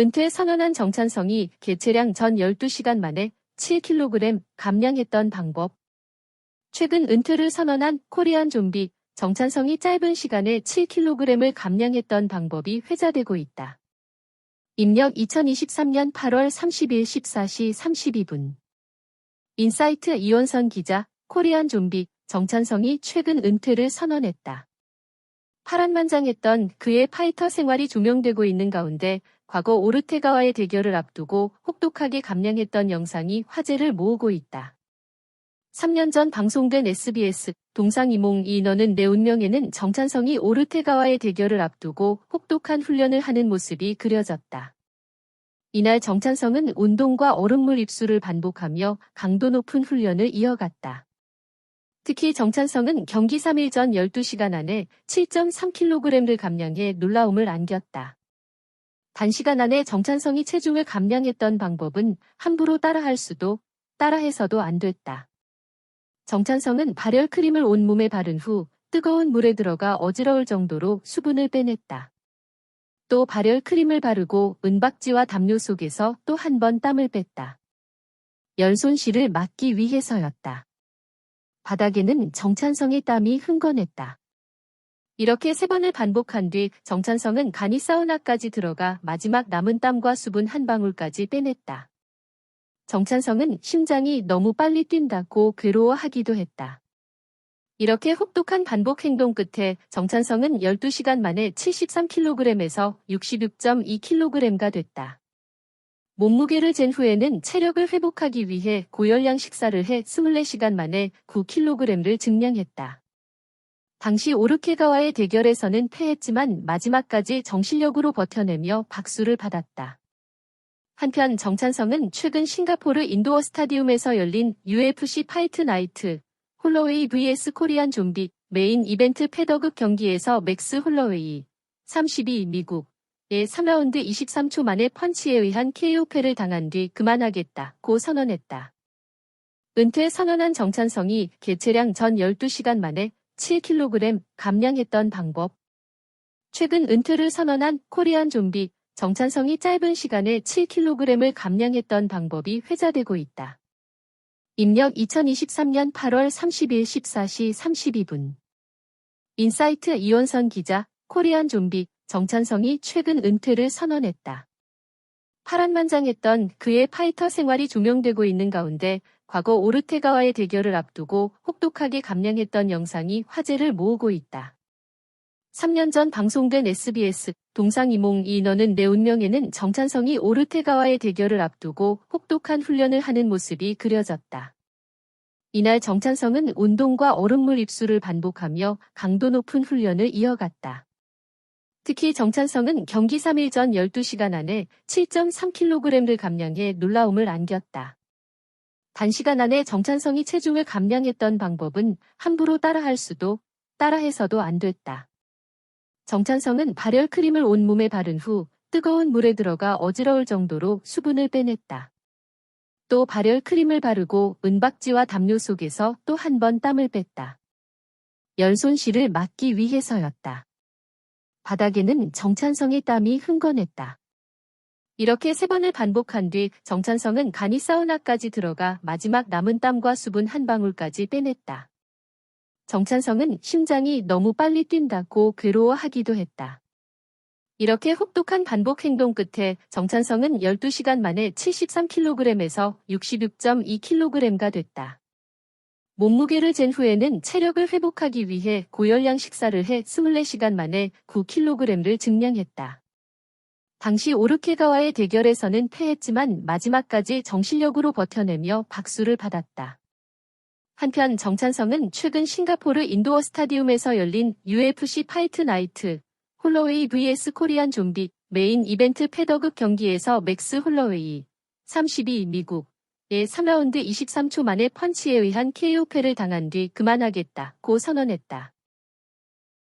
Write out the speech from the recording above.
은퇴 선언한 정찬성이 개최량 전 12시간 만에 7kg 감량했던 방법. 최근 은퇴를 선언한 코리안 좀비 정찬성이 짧은 시간에 7kg을 감량했던 방법이 회자되고 있다. 입력 2023년 8월 30일 14시 32분. 인사이트 이원선 기자, 코리안 좀비 정찬성이 최근 은퇴를 선언했다. 파란만장했던 그의 파이터 생활이 조명되고 있는 가운데 과거 오르테가와의 대결을 앞두고 혹독하게 감량했던 영상이 화제를 모으고 있다. 3년 전 방송된 SBS 동상이몽 이 너는 내 운명에는 정찬성이 오르테가와의 대결을 앞두고 혹독한 훈련을 하는 모습이 그려졌다. 이날 정찬성은 운동과 얼음물 입수를 반복하며 강도 높은 훈련을 이어갔다. 특히 정찬성은 경기 3일 전 12시간 안에 7.3kg를 감량해 놀라움을 안겼다. 단시간 안에 정찬성이 체중을 감량했던 방법은 함부로 따라할 수도 따라해서도 안 됐다. 정찬성은 발열 크림을 온몸에 바른 후 뜨거운 물에 들어가 어지러울 정도로 수분을 빼냈다. 또 발열 크림을 바르고 은박지와 담요 속에서 또 한 번 땀을 뺐다. 열 손실을 막기 위해서였다. 바닥에는 정찬성의 땀이 흥건했다. 이렇게 세 번을 반복한 뒤 정찬성은 간이 사우나까지 들어가 마지막 남은 땀과 수분 한 방울까지 빼냈다. 정찬성은 심장이 너무 빨리 뛴다고 괴로워하기도 했다. 이렇게 혹독한 반복 행동 끝에 정찬성은 12시간 만에 73kg에서 66.2kg가 됐다. 몸무게를 잰 후에는 체력을 회복하기 위해 고열량 식사를 해 24시간 만에 9kg를 증량했다. 당시 오르케가와의 대결에서는 패했지만 마지막까지 정실력으로 버텨내며 박수를 받았다. 한편 정찬성은 최근 싱가포르 인도어 스타디움에서 열린 UFC 파이트 나이트 홀로웨이 vs 코리안 좀비 메인 이벤트 패더급 경기에서 맥스 홀로웨이 32 미국 의 3라운드 23초 만에 펀치에 의한 KO패를 당한 뒤 그만하겠다고 선언했다. 은퇴 선언한 정찬성이 개최량 전 12시간 만에 7kg 감량했던 방법. 최근 은퇴를 선언한 코리안 좀비 정찬성이 짧은 시간에 7kg을 감량했던 방법이 회자되고 있다. 입력 2023년 8월 30일 14시 32분. 인사이트 이원선 기자, 코리안 좀비 정찬성이 최근 은퇴를 선언했다. 파란만장했던 그의 파이터 생활이 조명되고 있는 가운데 과거 오르테가와의 대결을 앞두고 혹독하게 감량했던 영상이 화제를 모으고 있다. 3년 전 방송된 SBS 동상이몽 이 너는 내 운명에는 정찬성이 오르테가와의 대결을 앞두고 혹독한 훈련을 하는 모습이 그려졌다. 이날 정찬성은 운동과 얼음물 입수를 반복하며 강도 높은 훈련을 이어갔다. 특히 정찬성은 경기 3일 전 12시간 안에 7.3kg를 감량해 놀라움을 안겼다. 단시간 안에 정찬성이 체중을 감량했던 방법은 함부로 따라할 수도 따라해서도 안 됐다. 정찬성은 발열 크림을 온몸에 바른 후 뜨거운 물에 들어가 어지러울 정도로 수분을 빼냈다. 또 발열 크림을 바르고 은박지와 담요 속에서 또 한 번 땀을 뺐다. 열 손실을 막기 위해서였다. 바닥에는 정찬성의 땀이 흥건했다. 이렇게 세 번을 반복한 뒤 정찬성은 간이 사우나까지 들어가 마지막 남은 땀과 수분 한 방울까지 빼냈다. 정찬성은 심장이 너무 빨리 뛴다고 괴로워하기도 했다. 이렇게 혹독한 반복 행동 끝에 정찬성은 12시간 만에 73kg에서 66.2kg가 됐다. 몸무게를 잰 후에는 체력을 회복하기 위해 고열량 식사를 해 24시간 만에 9kg를 증량했다. 당시 오르케가와의 대결에서는 패했지만 마지막까지 정실력으로 버텨내며 박수를 받았다. 한편 정찬성은 최근 싱가포르 인도어 스타디움에서 열린 UFC 파이트 나이트 홀로웨이 vs 코리안 좀비 메인 이벤트 패더급 경기에서 맥스 홀로웨이 32 미국 의 3라운드 23초 만에 펀치에 의한 KO패를 당한 뒤 그만하겠다 고 선언했다.